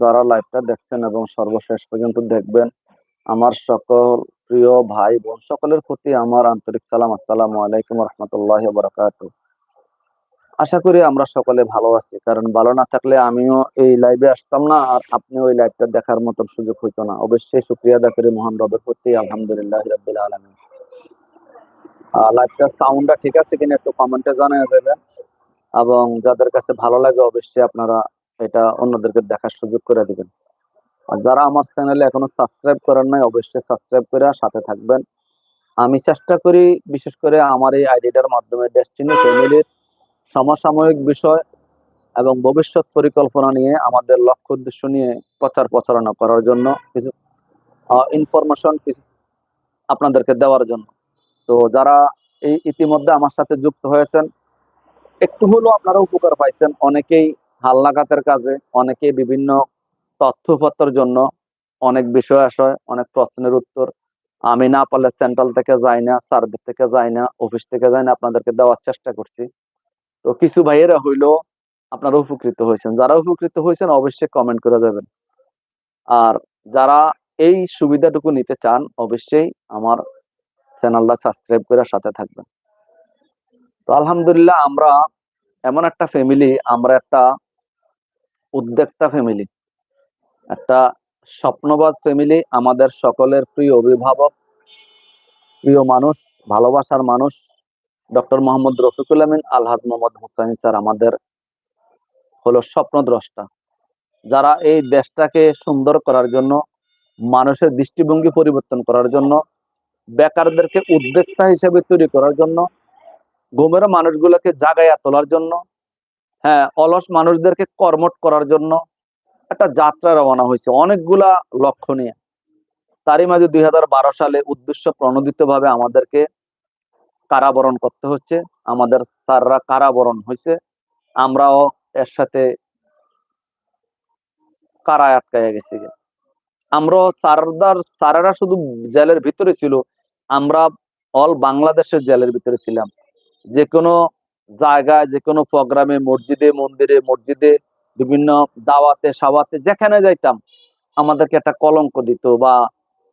যারা লাইভটা দেখছেন এবং সর্বশেষ পর্যন্ত দেখবেন, আমার সকল প্রিয় ভাই বোন, সকলের প্রতি আমার আন্তরিক সালাম। আলাইকুম রহমতুল্লাহ আশা করি আমরা সকলে ভালো আছি, কারণ ভালো না থাকলে আমিও এই লাইভে আসতাম না, আর আপনি ওই লাইভটা দেখার মতন সুযোগ হইতো না। অবশ্যই শুক্রিয়া আদা করি মহান রবের প্রতি আলহামদুলিল্লাহ রাব্বিল আলামিন। লাইভটা সাউন্ডটা ঠিক আছে কিনা একটু কমেন্টে জানিয়ে দেবেন। এবং যাদের কাছে ভালো লাগে, অবশ্যই আপনারা এটা অন্যদেরকে দেখার সুযোগ করে দিবেন। আর যারা আমার চ্যানেলে এখনও সাবস্ক্রাইব করেন নাই, অবশ্যই সাবস্ক্রাইব করে সাথে থাকবেন। আমি চেষ্টা করি, বিশেষ করে আমার এই আইডিটার মাধ্যমে ডেস্টিনি ফ্যামিলির সমসাময়িক বিষয় এবং ভবিষ্যৎ পরিকল্পনা নিয়ে আমাদের লক্ষ্য উদ্দেশ্য নিয়ে প্রচার প্রচারণা করার জন্য কিছু ইনফরমেশন কিছু আপনাদেরকে দেওয়ার জন্য। তো যারা এই ইতিমধ্যে আমার সাথে যুক্ত হয়েছেন একটু হলেও আপনারা উপকার পাইছেন। অনেকেই হালনাগাতের কাজে, অনেকেই বিভিন্ন তথ্যপত্রের জন্য অনেক বিষয় আশয়, অনেক প্রশ্নের উত্তর। আমি না পারলে সেন্ট্রাল থেকে যাই না সার্ভিস থেকে যাই না, অফিস থেকে যাই না, আপনাদেরকে দেওয়ার চেষ্টা করছি। তো কিছু ভাইয়েরা হইল আপনারা উপকৃত হয়েছেন। যারা উপকৃত হয়েছেন অবশ্যই কমেন্ট করে দেবেন আর যারা এই সুবিধাটুকু নিতে চান, অবশ্যই আমার চ্যানেলটা সাবস্ক্রাইব করে সাথে থাকবেন। তো আলহামদুলিল্লাহ আমরা এমন একটা ফ্যামিলি আমরা একটা উদ্যোক্তা ফ্যামিলি একটা স্বপ্নবাজ ফ্যামিলি আমাদের সকলের প্রিয় অভিভাবক, প্রিয় মানুষ, ভালোবাসার মানুষ, ডক্টর মোহাম্মদ রফিকুল আমিন আলহাজ মোহাম্মদ হুসাইন স্যার আমাদের হলো স্বপ্নদ্রষ্টা। যারা এই দেশটাকে সুন্দর করার জন্য, মানুষের দৃষ্টিভঙ্গি পরিবর্তন করার জন্য, বেকারদেরকে উদ্যোক্তা হিসেবে তৈরি করার জন্য ঘুমের মানুষগুলোকে জাগাইয়া তোলার জন্য হ্যাঁ অলস মানুষদেরকে কর্মট করার জন্য একটা যাত্রা রওনা হয়েছে অনেকগুলা লক্ষ্য নিয়ে। তারই মাঝে দুই হাজার বারো সালে উদ্দেশ্য প্রণোদিত ভাবে আমাদেরকে কারাবরণ করতে হচ্ছে। আমাদের স্যাররা কারাবরণ হয়েছে। আমরাও এর সাথে কারায় আটকাইয়া গেছি। আমরাও স্যারদার, স্যারেরা শুধু জেলের ভিতরে ছিল, আমরা অল বাংলাদেশের জেলের ভিতরে ছিলাম। যে কোনো জায়গায় যে কোনো প্রোগ্রামে, মসজিদে, মন্দিরে, মসজিদে, বিভিন্ন দাওয়াতে, সাওয়াতে, যেখানে যাইতাম, আমাদেরকে একটা কলঙ্ক দিত বা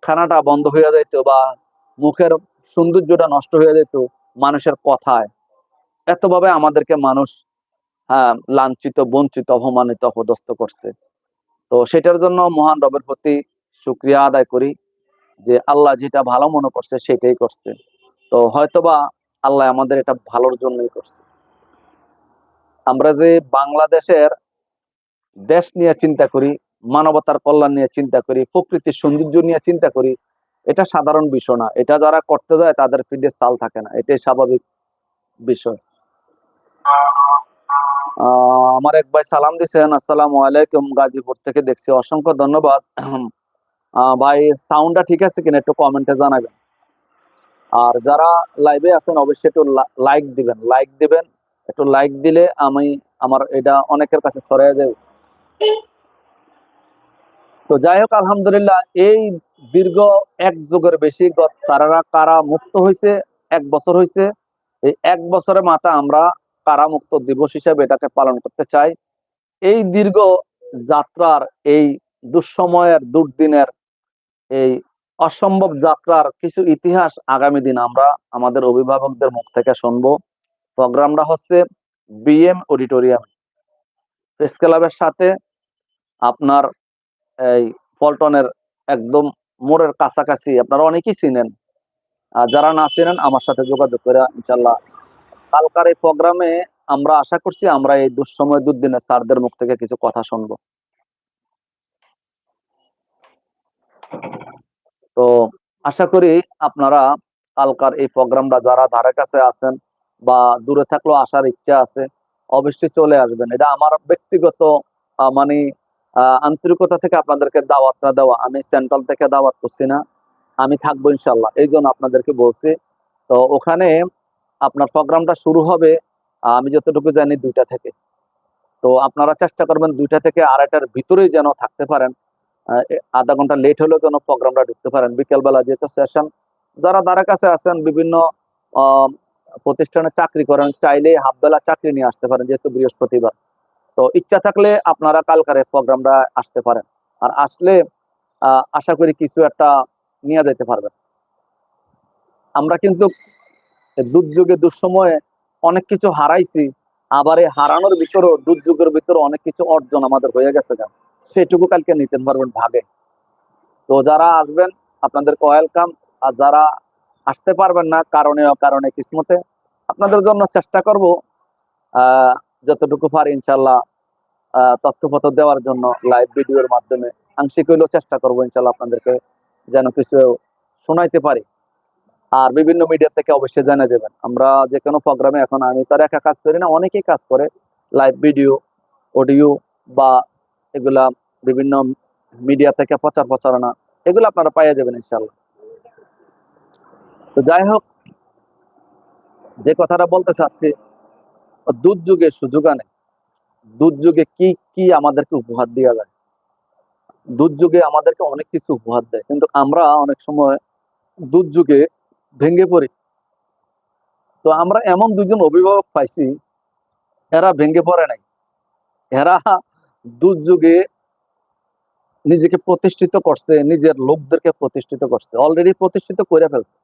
খানাটা বন্ধ হয়ে যাইত বা মুখের সৌন্দর্যটা নষ্ট হয়ে যেত মানুষের কথায়। এতভাবে আমাদেরকে মানুষ হ্যাঁ লাঞ্ছিত, বঞ্চিত, অপমানিত, অপদস্থ করছে। তো সেটার জন্য মহান রবের প্রতি শুক্রিয়া আদায় করি যে আল্লাহ যেটা ভালো মনে করছে সেটাই করছে। তো হয়তোবা আল্লাহ আমাদের এটা ভালোর জন্যই করছে। আমরা যে বাংলাদেশের দেশ নিয়ে চিন্তা করি, মানবতার কল্যাণ নিয়ে চিন্তা করি, প্রকৃতির সৌন্দর্য নিয়ে চিন্তা করি, এটা সাধারণ বিষয় না। এটা যারা করতে যায়, তাদের পিঠে চাল থাকে না। এটাই স্বাভাবিক বিষয়। আমার এক ভাই সালাম দিচ্ছেন আসসালাম আলাইকুম গাজীপুর থেকে দেখছি। অসংখ্য ধন্যবাদ। ভাই সাউন্ডটা ঠিক আছে কিনা একটু কমেন্টে জানাবেন। আর যারা লাইভে আছেন, অবশ্যই একটু লাইক দিবেন। লাইক দিবেন, একটু লাইক দিলে আমি, আমার এটা অনেকের কাছে ছড়াই যাবে তো যাই হোক, আলহামদুলিল্লাহ, এই দীর্ঘ এক যুগের বেশি গত সারারা কারা মুক্ত হয়েছে এক বছর হয়েছে এই এক বছরের মাথা আমরা কারামুক্ত দিবস হিসেবে এটাকে পালন করতে চাই। এই দীর্ঘ যাত্রার, এই দুঃসময়ের, দুর্দিনের, এই অসম্ভব যাত্রার কিছু ইতিহাস আগামী দিন আমরা আমাদের অভিভাবকদের মুখ থেকে শুনব। প্রোগ্রামটা হচ্ছে বিএম অডিটোরিয়াম। প্রেস ক্লাবের সাথে আপনার এই পল্টনের একদম মোড়ের কাছাকাছি, আপনারা অনেকেই চিনেন। আর যারা না চিনেন, আমার সাথে যোগাযোগ করে ইনশাল্লাহ কালকার এই প্রোগ্রামে আমরা আশা করছি আমরা এই দুঃসময় দুর্দিনে স্যারদের মুখ থেকে কিছু কথা শুনব। তো আশা করি আপনারা কালকার এই প্রোগ্রামটা যারা ধারে কাছে আছেন বা দূরে থাকলেও আসার ইচ্ছা আছে, অবশ্যই চলে আসবেন। এটা আমার ব্যক্তিগত মানে আন্তরিকতা থেকে আপনাদেরকে দাওয়াতটা দেওয়া। আমি সেন্ট্রাল থেকে দাওয়াত করছি না। আমি থাকব ইনশাল্লাহ এই জন্য আপনাদেরকে বলছি। তো ওখানে আপনার প্রোগ্রামটা শুরু হবে আমি যতটুকু জানি দুইটা থেকে। তো আপনারা চেষ্টা করবেন দুইটা থেকে আড়াইটার ভিতরেই যেন থাকতে পারেন। আধা ঘণ্টা লেট হলেও যেন প্রোগ্রামটা ঢুকতে পারেন। বিকেলবেলা যেহেতু সেশন যারা দ্বারা কাছে আছেন, বিভিন্ন প্রতিষ্ঠানে চাকরি করেন, চাইলে হাফ বেলা চাকরি নিয়ে আসতে পারেন যেহেতু বৃহস্পতিবার। তো ইচ্ছা থাকলে আপনারা কালকারে প্রোগ্রামটা আসতে পারেন। আর আসলে আশা করি কিছু একটা নিয়ে যেতে পারবেন। আমরা কিন্তু দুর্যোগে, দুঃসময়ে অনেক কিছু হারাইছি, আবার এই হারানোর ভিতরেও, দুর্যোগের ভিতরে অনেক কিছু অর্জন আমাদের হয়ে গেছে গান সেটুকু কালকে নিতে পারবেন ভাগে। তো যারা আসবেন, আপনাদের ওয়েলকাম আর যারা আসতে পারবেন না, কারণে অকারণে কিসমতে, আপনাদের জন্য চেষ্টা করব যতটুকু পারি ইনশাল্লাহ তথ্যপত্র দেওয়ার জন্য লাইভ ভিডিওর মাধ্যমে। আংশিক হইলেও চেষ্টা করব ইনশাল্লাহ আপনাদেরকে যেন কিছু শোনাইতে পারি। আর বিভিন্ন মিডিয়া থেকে অবশ্যই জানা দেবেন আমরা যে কোনো প্রোগ্রামে এখন আমি তার একা কাজ করি না, অনেকেই কাজ করে। লাইভ ভিডিও অডিও বা এগুলা বিভিন্ন মিডিয়া থেকে প্রচার প্রচারণা, এগুলো আপনারা পাইয়ে যাবেন ইনশাল্লাহ তো যাই হোক, যে কথাটা বলতে চাচ্ছি দুর্যোগে সুযোগ আনে। দুর্যোগে কি কি আমাদেরকে উপহার দেওয়া যায়? দুর্যোগে আমাদেরকে অনেক কিছু উপহার দেয়, কিন্তু আমরা অনেক সময় দুর্যোগে ভেঙে পড়ি। তো আমরা এমন দুজন অভিভাবক পাইছি, এরা ভেঙে পড়ে নাই। এরা দুর্যোগে নিজেকে প্রতিষ্ঠিত করছে, নিজের লোকদেরকে প্রতিষ্ঠিত করছে অলরেডি প্রতিষ্ঠিত করে ফেলছে।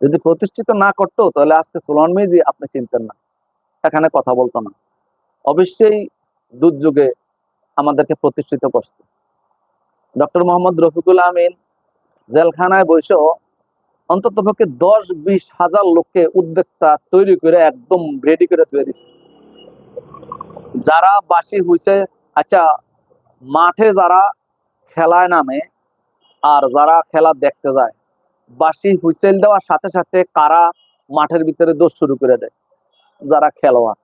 যদি প্রতিষ্ঠিত না করতো, তাহলে আজকে সুলন মিজি আপনি চিনতেন না, এখানে কথা বলতো না। অবশ্যই দুর্যোগে আমাদেরকে প্রতিষ্ঠিত করছে। ডক্টর মোহাম্মদ রফিকুল আমিন জেলখানায় বসেও অন্তত পক্ষে দশ বিশ হাজার লোককে উদ্যোক্তা তৈরি করে একদম রেডি করে তৈরি দিচ্ছে যারা বাসি হইছে আচ্ছা মাঠে যারা খেলায় নামে আর যারা খেলা দেখতে যায়, বাসি হুইসেল দেওয়ার সাথে সাথে কারা মাঠের ভিতরে দোষ শুরু করে দেয়? যারা খেলোয়াড়।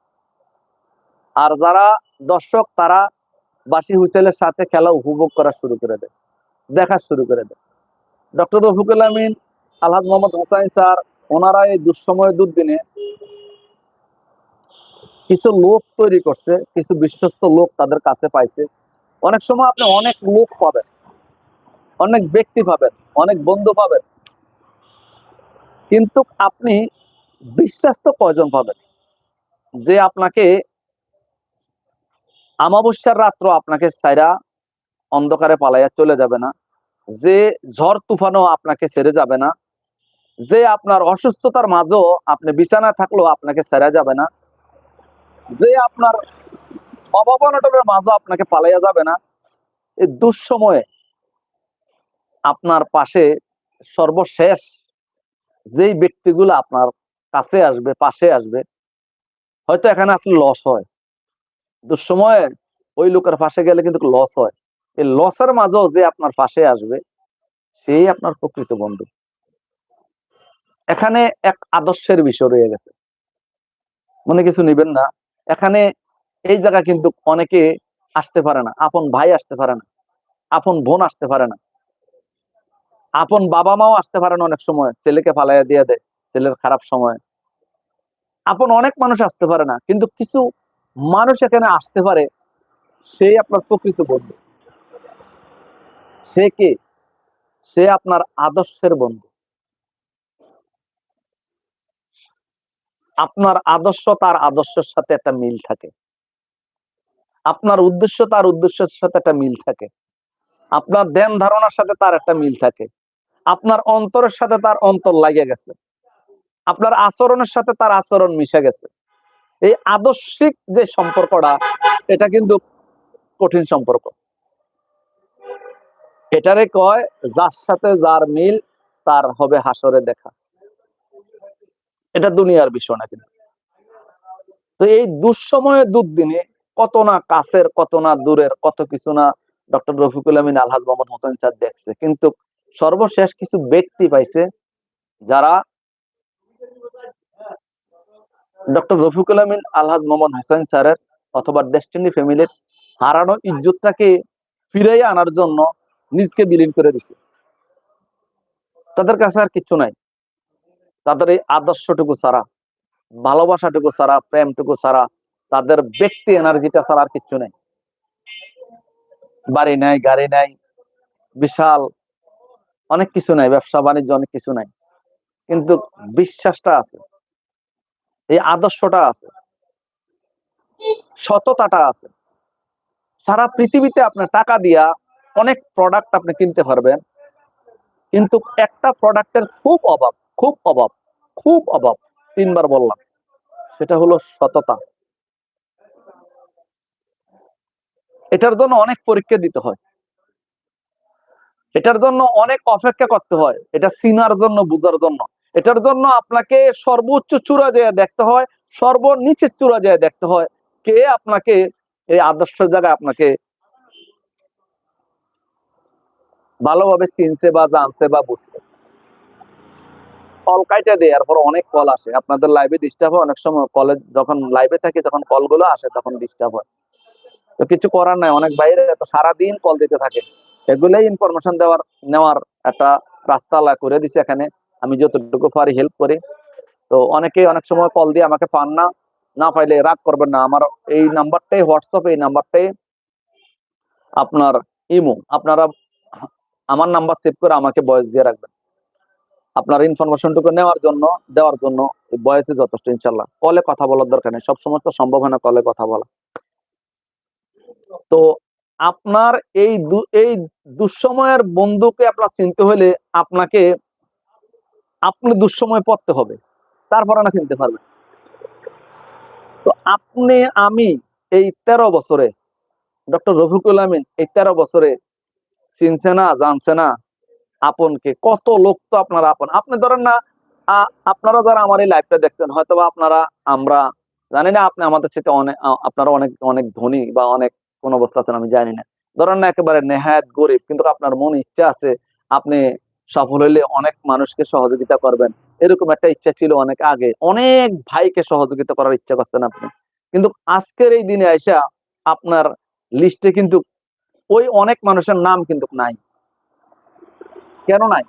আর যারা দর্শক, তারা বাসি হুইসেলের সাথে খেলা উপভোগ করা শুরু করে দেয়, দেখা শুরু করে দেয়। ডক্টর রফিকুল আমিন, আলহাজ মোহাম্মদ হোসাইন স্যার, ওনারা এই দুঃসময় দুর্দিনে কিছু লোক তৈরি করছে, কিছু বিশ্বস্ত লোক তাদের কাছে পাইছে। অনেক সময় আপনি অনেক লোক পাবেন, অনেক ব্যক্তি পাবেন, অনেক বন্ধু পাবেন। কিন্তু আপনি বিশ্বাস তো কয়জন পাবেন? যে আপনাকে আমাবস্যার রাত্র আপনাকে সাইরা অন্ধকারে পালাইয়া চলে যাবে না, যে ঝড় তুফানও আপনাকে ছেড়ে যাবে না, যে আপনার অসুস্থতার মাঝেও আপনি বিছানায় থাকলেও আপনাকে ছেড়ে যাবে না যে আপনার অভাব অনটনের মাঝেও আপনাকে পালাইয়া যাবে না, এই দুঃসময়ে আপনার পাশে সর্বশেষ যেই ব্যক্তিগুলো আপনার কাছে আসবে, পাশে আসবে, হয়তো এখানে আসলে লস হয়। দুঃসময়ে ওই লোকের পাশে গেলে কিন্তু লস হয়। এই লসের মাঝেও যে আপনার পাশে আসবে, সেই আপনার প্রকৃত বন্ধু। এখানে এক আদর্শের বিষয় রয়ে গেছে। মনে কিছু নিবেন না। এখানে এই জায়গা কিন্তু অনেকে আসতে পারে না। আপন ভাই আসতে পারে না। আপন বোন আসতে পারে না। আপন বাবা মাও আসতে পারে না অনেক সময়। ছেলেকে ফালাইয়া দিয়ে দেয়, ছেলের খারাপ সময়। আপন অনেক মানুষ আসতে পারে না, কিন্তু কিছু মানুষ এখানে আসতে পারে, সেই আপনার প্রকৃত বন্ধু। সে কে? সে আপনার আদর্শের বন্ধু। আপনার আদর্শ তার আদর্শের সাথে একটা মিল থাকে। আপনার উদ্দেশ্য তার উদ্দেশ্যের সাথে একটা মিল থাকে। আপনার ধ্যান ধারণার সাথে তার একটা মিল থাকে। আপনার অন্তরের সাথে তার অন্তর লাগে গেছে। আপনার আচরণের সাথে তার আচরণ মিশে গেছে। এই আদর্শিক যে সম্পর্কটা, এটা কিন্তু কঠিন সম্পর্ক। এটারে কয়, যার সাথে যার মিল, তার হবে হাসরে দেখা। এটা দুনিয়ার বিষয় না তো এই দুঃসময়ে দুর্দিনে কত না কাছের, কত না দূরের, কত কিছু না ডক্টর রফিকুল আমিন আলহাজ মোহাম্মদ হোসেন স্যার দেখছে। কিন্তু সর্বশেষ কিছু ব্যক্তি পাইছে যারা ডক্টর রফিকুল আমিন আলহাজ মোহাম্মদ হোসেন স্যারের অথবা ডেস্টিনি ফ্যামিলির হারানো ইজ্জতটাকে ফিরাই আনার জন্য নিজকে বিলীন করে দিছে। তাদের কাছে আর কিছু নাই। তাদের এই আদর্শটুকু ছাড়া, ভালোবাসাটুকু ছাড়া, প্রেমটুকু ছাড়া, তাদের ব্যক্তি এনার্জিটা ছাড়া আর কিচ্ছু নেই। বাড়ি নাই, গাড়ি নাই, বিশাল, অনেক কিছু নাই, ব্যবসা, বাণিজ্য অনেক কিছু নাই। কিন্তু বিশ্বাসটা আছে, এই আদর্শটা আছে, সততাটা আছে। সারা পৃথিবীতে আপনার টাকা দিয়া অনেক প্রোডাক্ট আপনি কিনতে পারবেন, কিন্তু একটা প্রোডাক্টের খুব অভাব। খুব অভাব খুব অভাব, তিনবার বললাম। সেটা হলো সততা। এটার জন্য অনেক পরীক্ষা দিতে হয়। এটার জন্য অনেক অপেক্ষা করতে হয়। এটা চিনার জন্য, বুঝার জন্য। এটার জন্য আপনাকে সর্বোচ্চ চূড়া যায় দেখতে হয়, সর্বনিচের চূড়া যায় দেখতে হয় কে আপনাকে এই আদর্শ জায়গায় আপনাকে ভালোভাবে চিনছে বা জানছে বা বুঝছে। কল কাইটা দেয় এরপর অনেক কল আসে। আপনাদের লাইভে ডিস্টার্ব হয়, অনেক সময় কলে যখন লাইভে থাকি তখন কলগুলো আসে, তখন ডিস্টার্ব হয়। তো কিছু করার নাই, অনেক বাইরে তো সারাদিন কল দিতে থাকে। এগুলোই ইনফরমেশন দেওয়ার, নেওয়ার একটা রাস্তা করে দিছে এখানে। আমি যতটুকু পারি হেল্প করি। তো অনেকেই অনেক সময় কল দিয়ে আমাকে পান না না পাইলে রাগ করবেন না। আমার এই নাম্বারটাই হোয়াটসঅ্যাপ, এই নাম্বারটাই আপনার ইমো। আপনারা আমার নাম্বার সেভ করে আমাকে বয়স দিয়ে রাখবেন। আপনার ইনফরমেশনটুকু নেওয়ার জন্য, দেওয়ার জন্য বয়সে যথেষ্ট ইনশাল্লাহ কলে কথা বলার দরকার নেই, সব সময় তো সম্ভব হয় না কলে কথা বলা। তো আপনার এই এই দুঃসময়ের বন্ধুকে আপনার চিনতে হলে আপনাকে, আপনি দুঃসময় পড়তে হবে। তারপর না চিনতে পারবেন। তো আপনি, আমি এই তেরো বছরে ডক্টর রফিকুল আমিন এই তেরো বছরে চিনছে না, জানছে না আপনকে, কত লোক তো আপনারা আপন। আপনি ধরেন না আপনারা যারা আমার এই লাইভটা দেখছেন হয়তো আপনারা, আমরা জানি না আপনি আমাদের সাথে অনেক আপনারা অনেক অনেক ধনী বা অনেক কোন অবস্থা আছেন আমি জানি না। ধরেন না একেবারে নেহায়ত গরিব, কিন্তু আপনার মনে ইচ্ছা আছে, আপনি সফল হইলে অনেক মানুষকে সহযোগিতা করবেন। এরকম একটা ইচ্ছা ছিল অনেক আগে। অনেক ভাইকে সহযোগিতা করার ইচ্ছা করছেন আপনি। কিন্তু আজকের এই দিনে আইসা আপনার লিস্টে কিন্তু ওই অনেক মানুষের নাম কিন্তু নাই। কেন নাই?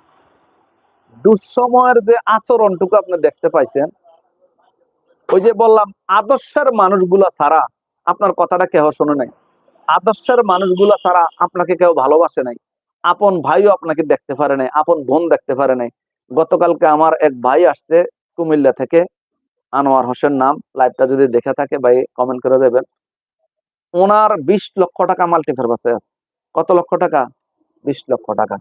দুঃসময়ের যে আচরণটুকু আপনি দেখতে পাইছেন, ওই যে বললাম, আদর্শের মানুষগুলা ছাড়া আপনার কথাটা কেউ শোনে নাই। আদর্শের মানুষগুলা ছাড়া আপনাকে কেউ ভালোবাসে নাই। আপন ভাইও আপনাকে দেখতে পারে নাই, আপন বোন দেখতে পারে নাই। গতকালকে আমার এক ভাই আসছে কুমিল্লা থেকে, আনোয়ার হোসেন নাম, লাইভটা যদি দেখে থাকে ভাই কমেন্ট করে দেবেন। ওনার বিশ লক্ষ টাকা মাল্টিফার বাসে আছে। কত লক্ষ টাকা? বিশ লক্ষ টাকা।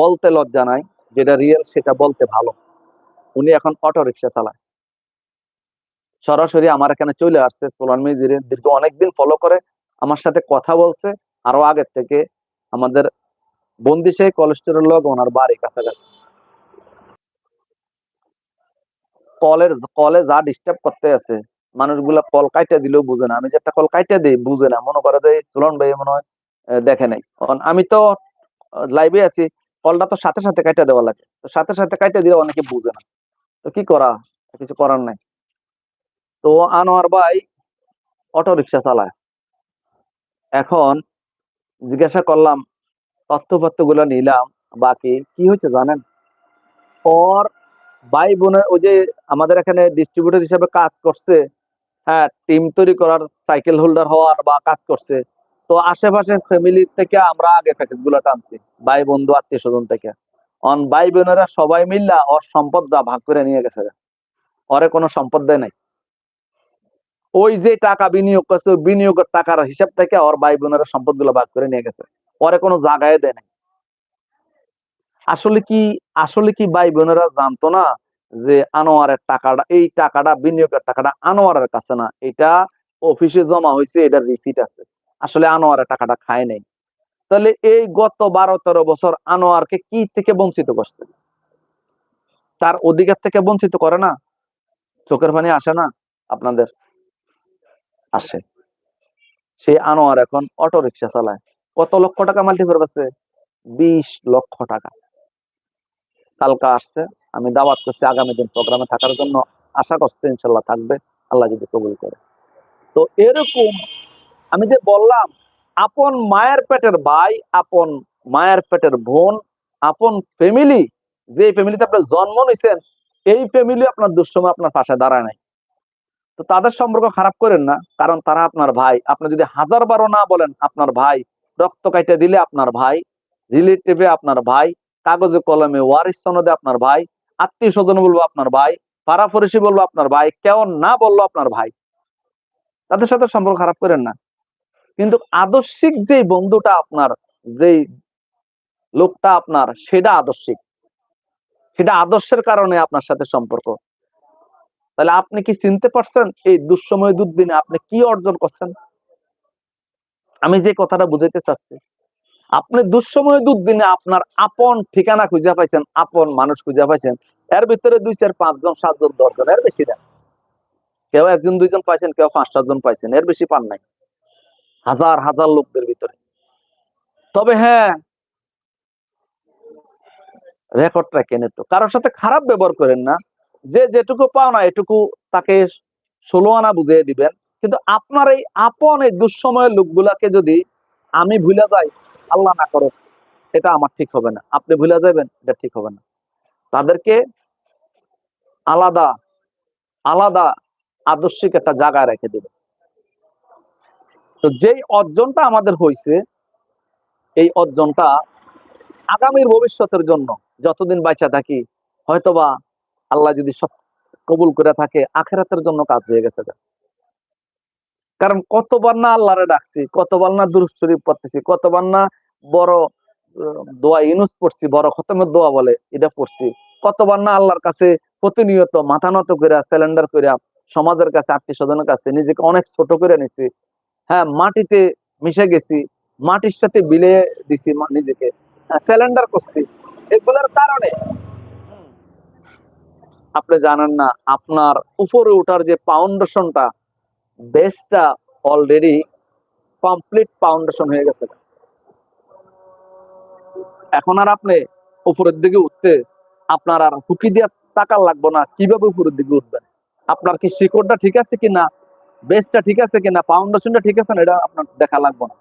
বলতে লজ্জা নাই, যেটা রিয়েল সেটা বলতে ভালো। উনি এখন অটো রিক্সা চালায়। সরাসরি আমার এখানে চলে আসছে সোলান মিজিরে দীর্ঘ অনেকদিন ফলো করে, আমার সাথে কথা বলছে, আরও আগের থেকে আমাদের বন্দিশে কোলেস্টেরল লোক ওনার বাড়ি কাছাকাছি। কলের, কলে যা ডিস্টার্ব করতে আছে, মানুষগুলা কল কাইটা দিলেও বুঝে না। আমি যে একটা কল কাইটা দিই, বুঝে না। মনে করে যে সুলন ভাই মনে হয় দেখে নাই। আমি তো লাইভে আছি, কলটা তো সাথে সাথে কাইটা দেওয়া লাগে। তো সাথে সাথে কাইটা দিলে অনেকে বুঝে না। তো কি করা? কিছু করার নাই। তো আনোয়ার ভাই অটো রিক্সা চালায়। এখন জিজ্ঞাসা করলাম তথ্যপত্রগুলো নিলাম, বাকি কি হয়েছে জানেন? ওর ভাই বোনের ওই যে আমাদের এখানে ডিস্ট্রিবিউটর হিসেবে কাজ করছে হ্যাঁ টিম তৈরি করার সাইকেল হোল্ডার হওয়ার বা কাজ করছে তো আশেপাশে ফ্যামিলি থেকে আমরা আগে প্যাকেজগুলো টানছি, ভাই, বন্ধু, আত্মীয় স্বজন থেকে। অন ভাই, বোনেরা সবাই মিল্লা ওর সম্পদটা ভাগ করে নিয়ে গেছে ওরে কোনো সম্পদ দেয় নাই। ওই যে টাকা বিনিয়োগ করছে বিনিয়োগের টাকার হিসাব থেকে ওর ভাই, বোনেরা সম্পদগুলো ভাগ করে নিয়ে গেছে। পরে কোনো জায়গায় দেয় নাই। আসলে কি আসলে কি ভাই, বোনেরা জানতো না যে আনোয়ারের টাকাটা, এই টাকাটা, বিনিয়োগের টাকাটা আনোয়ারের কাছে না, এটা অফিসে জমা হয়েছে, এটা রিসিট আছে। আসলে আনোয়ারের টাকাটা খায় নাই। তাহলে এই গত বারো তেরো বছর আনোয়ারকে কি থেকে বঞ্চিত করছে? তার অধিকার থেকে বঞ্চিত করে না? চোখের পানি আসে না? আপনাদের আসে। সেই আনোয়ার এখন অটো রিক্সা চালায়। কত লক্ষ টাকা মাল্টিফার আছে? বিশ লক্ষ টাকা। কালকা আসছে, আমি দাওয়াত করছি আগামী দিন প্রোগ্রামে থাকার জন্য। আশা করছি ইনশাল্লাহ থাকবে। আল্লাহ যদি কবুল করে। তো এরকম আমি যে বললাম, আপন মায়ের পেটের ভাই, আপন মায়ের পেটের বোন, আপন ফ্যামিলি যে ফ্যামিলিতে আপনি জন্ম নিছেন, এই ফ্যামিলি আপনার দুঃসময় আপনার পাশে দাঁড়ায় নাই। তো তাদের সম্পর্ক খারাপ করেন না, কারণ তারা আপনার ভাই। আপনি যদি হাজার বারো না বলেন আপনার ভাই, রক্ত কাইটে দিলে আপনার ভাই রিলেটিভে আপনার ভাই, কাগজে কলমে ওয়ারিস সনদে আপনার ভাই, আত্মীয় স্বজন বলব আপনার ভাই, পাড়াপড়শি বলব আপনার ভাই, কেউ না বলল আপনার ভাই। তাদের সাথে সম্পর্ক খারাপ করেন না। কিন্তু আদর্শিক যে বন্ধুটা আপনার, যেই লোকটা আপনার, সেটা আদর্শিক। সেটা আদর্শের কারণে আপনার সাথে সম্পর্ক। তাহলে আপনি কি চিনতে পারছেন এই দুঃসময় দুর্দিনে আপনি কি অর্জন করছেন? আমি যে কথাটা বুঝাইতে চাচ্ছি, আপনি দুঃসময় দুর্দিনে আপনার আপন ঠিকানা খুঁজে পাইছেন, আপন মানুষ খুঁজে পাইছেন, এর ভিতরে দুই, চার, পাঁচজন, সাতজন, দশজন, এর বেশি না। কেউ একজন, দুইজন পাইছেন, কেউ পাঁচ, সাতজন পাইছেন, এর বেশি পান নাই। হাজার হাজার লোকদের ভিতরে। তবে হ্যাঁ রেকর্ড রাখেন একটু কারোর সাথে খারাপ ব্যবহার করেন না। যে যেটুকু পাও না, এটুকু তাকে ষোলো আনা বুঝিয়ে দিবেন। কিন্তু আপনার এই আপন এই দুঃসময়ের লোকগুলাকে যদি আমি ভুলে যাই, আল্লাহ না করো এটা আমার ঠিক হবে না। আপনি ভুলে যাবেন, এটা ঠিক হবে না। তাদেরকে আলাদা আলাদা আদর্শিক একটা জায়গায় রেখে দেবে তো যেই অর্জনটা আমাদের হয়েছে এই অর্জনটা আগামীর ভবিষ্যতের জন্য যতদিন বাঁচা থাকি, হয়তোবা আল্লাহ যদি সব কবুল করে থাকে, আখেরাতের জন্য কাজ হয়ে গেছে কারণ কতবার না আল্লাহরে ডাকছি, কতবার না দুরুদ শরীফ পড়তেছি, কতবার না বড় দোয়া ইনুস পড়ছি, বড় খতমের দোয়া বলে এটা পড়ছি, কতবার না আল্লাহর কাছে প্রতিনিয়ত মাথা নত করে সিলিন্ডার করে সমাজের কাছে, আত্মীয় স্বজনের কাছে, নিজেকে অনেক ছোট করে নিছি হ্যাঁ মাটিতে মিশে গেছি, মাটির সাথে বিলে দিছি নিজেকে। সিলিন্ডার করছি। এগুলোর কারণে। আপনি জানেন না, আপনার উপরে ওঠার যে ফাউন্ডেশনটা বেসটা অলরেডি কমপ্লিট ফাউন্ডেশন হয়ে গেছে। এখন আর আপনি উপরের দিকে উঠতে আপনার আর হুকি দিয়ে টাকা লাগবে না, কীভাবে উপরের দিকে উঠবেন? আপনার কি শিকড়টা ঠিক আছে কিনা? বেসটা ঠিক আছে কিনা ফাউন্ডেশনটা ঠিক আছে না, এটা আপনার দেখা লাগবে না।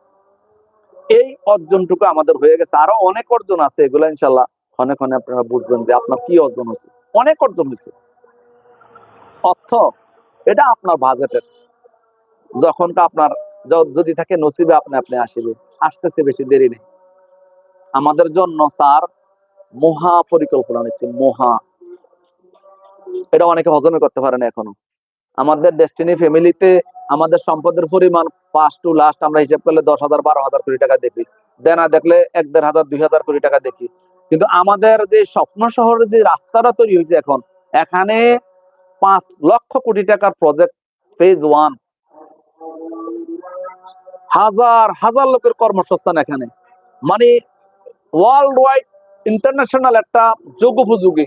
এই অর্জনটুকু আমাদের হয়ে গেছে। আরও অনেক অর্জন আছে, এগুলো ইনশাল্লাহ ক্ষণে ক্ষণে আপনারা বুঝবেন যে আপনার কি অর্জন হয়েছে। অনেক অর্জন হয়েছে। অর্থ, এটা আপনার বাজেটের যখন আপনার যদি থাকে নসিবে আপনি আপনি আসবে। আসতেছে বেশি দেরি নেই। আমাদের জন্য স্যার মহা পরিকল্পনা নিচ্ছে মহা। এটা অনেকে হজমে করতে পারে না এখনও। আমাদের ডেস্টিনি ফ্যামিলিতে আমাদের সম্পদের পরিমাণ ফার্স্ট টু লাস্ট আমরা হিসাব করলে দশ হাজার, বারো হাজার কোটি টাকা দেখি। দেনা দেখলে এক, দেড় হাজার, দুই হাজার কোটি টাকা দেখি। কিন্তু আমাদের যে স্বপ্ন শহরের যে রাস্তাটা তৈরি হয়েছে এখন, এখানে পাঁচ লক্ষ কোটি টাকার প্রজেক্ট ফেজ ওয়ান হাজার হাজার লোকের কর্মসংস্থান এখানে। মানে ওয়ার্ল্ড ওয়াইড ইন্টারন্যাশনাল একটা যোগোপযোগী,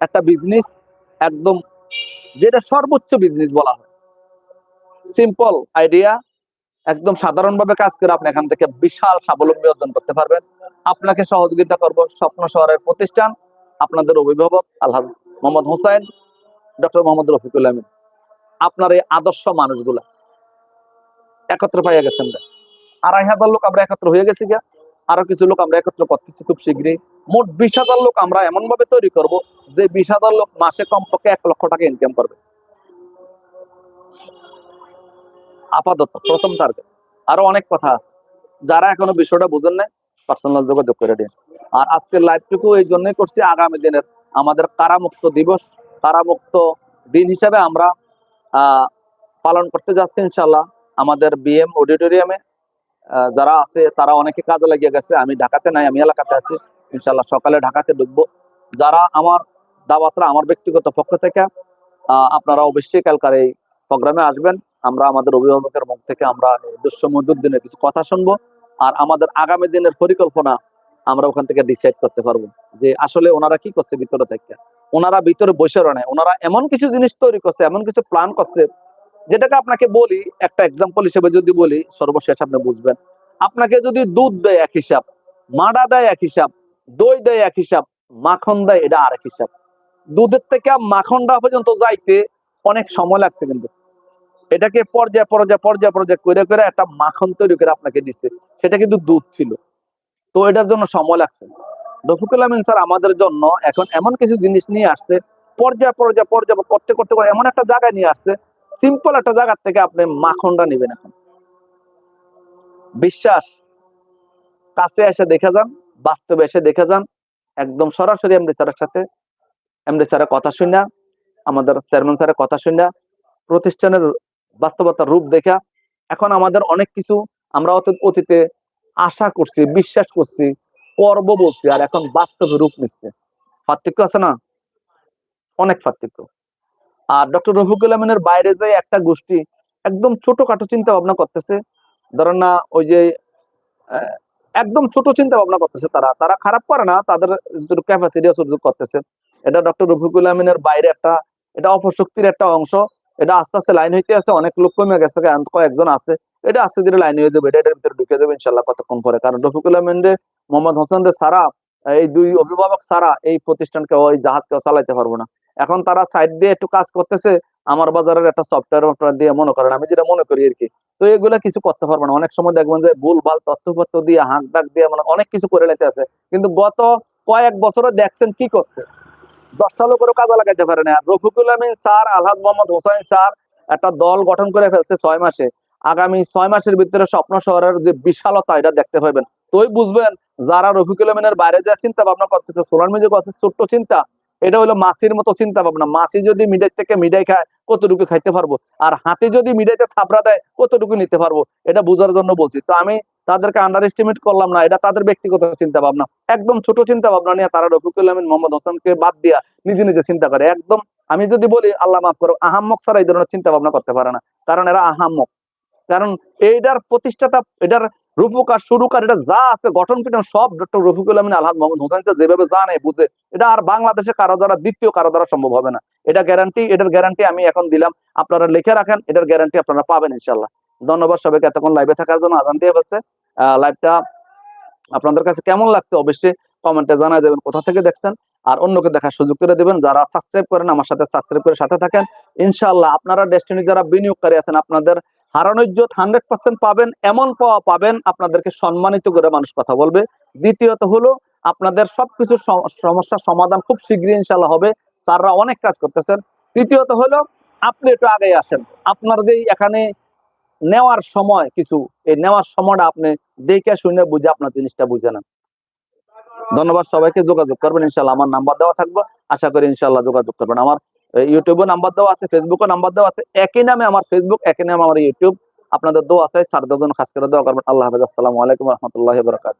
একটা বিজনেস একদম যেটা সর্বোচ্চ বিজনেস বলা হয়। সিম্পল আইডিয়া একদম সাধারণভাবে কাজ করে আপনি এখান থেকে বিশাল স্বাবলম্বী অর্জন করতে পারবেন। আপনাকে সহযোগিতা করব স্বপ্ন শহরের প্রতিষ্ঠান, আপনাদের অভিভাবক আল্লাহ মোহাম্মদ হোসেন ডক্টর মোহাম্মদ রফিকুল আমিন। আপনার এই আদর্শ মানুষগুলা। একত্র পাইয়া গেছেন। আড়াই হাজার লোক আমরা একত্র হয়ে গেছি গা আরও কিছু লোক আমরা একত্র করতেছি খুব শীঘ্রই। মোট বিশ হাজার লোক আমরা এমন ভাবে তৈরি করব যে বিশ হাজার লোক মাসে কমপক্ষে এক লক্ষ টাকা ইনকাম করবে। আপাতত প্রথম টার্গেট আরও অনেক কথা আছে। যারা এখনও বিষয়টা বুঝেন নাই পার্সোনাল যোগাযোগ করে দিন। আর আজকের লাইভটুকু এই জন্যই করছি, আগামী দিনের আমাদের কারামুক্ত দিবস, কারামুক্ত দিন হিসাবে আমরা পালন করতে যাচ্ছি ইনশাল্লাহ আমাদের বিএম অডিটোরিয়ামে যারা আছে তারা অনেকে কাজে লাগিয়ে গেছে, আমি ঢাকাতে নাই, আমি এলাকাতে আছি। ইনশাল্লাহ সকালে ঢাকাতে ঢুকবো। যারা আমার দাওয়াতরা আমার ব্যক্তিগত পক্ষ থেকে আপনারা অবশ্যই কালকার এই প্রোগ্রামে আসবেন। আমরা আমাদের অভিভাবকের মুখ থেকে আমরা দুঃসমুদ্র দিনে কিছু কথা শুনব। আর আমাদের আগামী দিনের পরিকল্পনা আমরা ওখান থেকে ডিসাইড করতে পারব যে আসলে ওনারা কি করছে ভিতরে থেকে। ওনারা ভিতরে বসে নেয় ওনারা এমন কিছু জিনিস তৈরি করছে, এমন কিছু প্ল্যান করছে, যেটাকে আপনাকে বলি, একটা এক্সাম্পল হিসেবে যদি বলি, সর্বশেষ আপনি বুঝবেন। আপনাকে যদি দুধ দেয় এক হিসাব, মাডা দেয় এক হিসাব দই দেয় এক হিসাব মাখন দেয় এটা আরেক হিসাব। দুধের থেকে মাখনটা পর্যন্ত যাইতে অনেক সময় লাগছে কিন্তু। এটাকে পর্যায় পর্যায় পর্যায় পর্যায় করে করে একটা মাখন তৈরি করে আপনাকে দিচ্ছে সেটা কিন্তু দুধ ছিল। তো এটার জন্য সময় লাগছে। রফিকুল স্যার, আমাদের জন্য এখন এমন কিছু জিনিস নিয়ে আসছে। পর্যায় পর্যায় পর্যায় করতে করতে এমন একটা জায়গায় নিয়ে আসছে। সিম্পল একটা জায়গার থেকে আপনি মাখনটা নেবেন এখন। বিশ্বাস, কাছে এসে দেখে যান। বাস্তবে এসে দেখে যান। একদম সরাসরি এমডি স্যারের সাথে। এমডি স্যারের কথা শুনে আমাদের চেয়ারম্যান স্যারের কথা শুনে প্রতিষ্ঠানের বাস্তবতার রূপ দেখা এখন আমাদের অনেক কিছু আমরা অতীত- আশা করছি, বিশ্বাস করছি পর্ব বলছি, আর এখন বাস্তবে রূপ নিচ্ছে। পার্থক্য আছে না? অনেক পার্থক্য। আর ডক্টর রফিকুল আমিনের বাইরে যে একটা গোষ্ঠী একদম ছোটখাটো চিন্তা ভাবনা করতেছে, ধরেন না ওই যে একদম ছোট চিন্তা ভাবনা করতেছে তারা। তারা খারাপ করে না, তাদের ক্যাপাসিটি সুযোগ করতেছে। এটা ডক্টর রফিকুল আমিনের বাইরে একটা, এটা অপশক্তির একটা অংশ। এটা আস্তে আস্তে লাইন হইতে আছে, অনেক লোক কমে গেছে কয়েকজন আছে। এটা আস্তে ধীরে লাইন হয়ে দেবে এটা এটার ভিতরে ঢুকে দেবে ইনশাল্লাহ কতক্ষণ পরে। কারণ রফিকুল আমিন রে, মোহাম্মদ হোসেন রে সারা এই দুই অভিভাবক সারা এই প্রতিষ্ঠানকে, ওই জাহাজকে চালাইতে পারব না। এখন তারা সাইড দিয়ে একটু কাজ করতেছে আমার বাজারের একটা সফটওয়্যার দিয়ে মনে করেন, আমি যেটা মনে করি আর কি। তো এগুলা কিছু করতে পারব না। অনেক সময় দেখবেন যে ভুল ভালো তথ্যপত্র দিয়ে হাঁক ডাক দিয়ে মানে অনেক কিছু করে লেতে আছে। কিন্তু গত কয়েক বছরে দেখছেন কি করছে? দশটা লোকেরও কাজে লাগাইতে পারে না। রফিকুল আমিন স্যার আলহাদ মোহাম্মদ হোসেন স্যার একটা দল গঠন করে ফেলছে ছয় মাসে। আগামী ছয় মাসের ভিতরে স্বপ্ন শহরের যে বিশালতা, এটা দেখতে পাবেন। তোই বুঝবেন, যারা রফিকুল আমিনের বাইরে যা চিন্তা ভাবনা করতেছে সোলার মিউজিক আছে, ছোট্ট চিন্তা এটা হলো মাছির মতো চিন্তা ভাবনা মাছি যদি মিডাই থেকে মিডাই খায়, কতটুকু খাইতে পারব? আর হাতে যদি মিডাইতে থাপড়া দেয়, কতটুকু নিতে পারব? এটা বোঝার জন্য বলছি। তো আমি তাদেরকে আন্ডার এস্টিমেট করলাম না, এটা তাদের ব্যক্তিগত চিন্তা ভাবনা একদম ছোট চিন্তা ভাবনা নিয়ে তারা রফিকুল আমিন, মোহাম্মদ হোসেনকে বাদ দিয়া নিজে নিজে চিন্তা করে। একদম আমি যদি বলি, আল্লাহ মাফ করো, আহাম্মক ছাড়া এই ধরনের চিন্তা ভাবনা করতে পারে না। কারণ এরা আহাম্মক। কারণ এইটার প্রতিষ্ঠাতা, এটার রূপকার শুরুকার এটা যা আছে গঠন পিঠন সব ডক্টর রফিকুল আমিন, আলহাদ মোহাম্মদ হোসেন যেভাবে জানে, বুঝে, এটা আর বাংলাদেশে কারও দ্বারা, দ্বিতীয় কারও দ্বারা সম্ভব হবে না। এটা গ্যারান্টি এটার গ্যারান্টি আমি এখন দিলাম। আপনারা লিখে রাখেন, এটার গ্যারান্টি আপনারা পাবেন ইনশাল্লাহ ধন্যবাদ সবাইকে এতক্ষণ লাইভে থাকার জন্য। আজান দিয়ে ফেলছে লাইভটা আপনাদের কাছে কেমন লাগছে অবশ্যই কমেন্টে জানাই দেবেন কোথা থেকে দেখছেন। আর অন্যকে দেখার সুযোগ করে দেবেন। যারা সাবস্ক্রাইব করেন, আমার সাথে সাবস্ক্রাইব করে সাথে থাকেন। ইনশাল্লাহ আপনারা ডেস্টিনি যারা বিনিয়োগকারী আছেন, আপনাদের হারানো ইজ্জত হান্ড্রেড পার্সেন্ট পাবেন, এমন পাওয়া পাবেন, আপনাদেরকে সম্মানিত করে মানুষ কথা বলবে। দ্বিতীয়ত হলো, আপনাদের সবকিছু সমস্যার সমাধান খুব শীঘ্রই ইনশাল্লাহ হবে। স্যাররা অনেক কাজ করতেছেন। তৃতীয়ত হলো, আপনি একটু আগে আসেন। আপনার যে এখানে নেওয়ার সময় কিছু, এই নেওয়ার সময়টা আপনি দেখে শুনে বুঝে আপনার জিনিসটা বুঝে নেন। ধন্যবাদ সবাইকে, যোগাযোগ করবেন ইনশাল্লাহ আমার নাম্বার দেওয়া থাকবে। আশা করি ইনশাল্লাহ যোগাযোগ করবেন। আমার ইউটিউবে নাম্বার দেওয়া আছে ফেসবুকও নাম্বার দেওয়া আছে। একই নামে আমার ফেসবুক একই নামে আমার ইউটিউব আপনাদের দোয়া আছে সারদের জন্য খাস করে দোয়া করবেন। আল্লাহ হাফেজ। আসসালামু আলাইকুম রহমতুল্লাহ বরকাত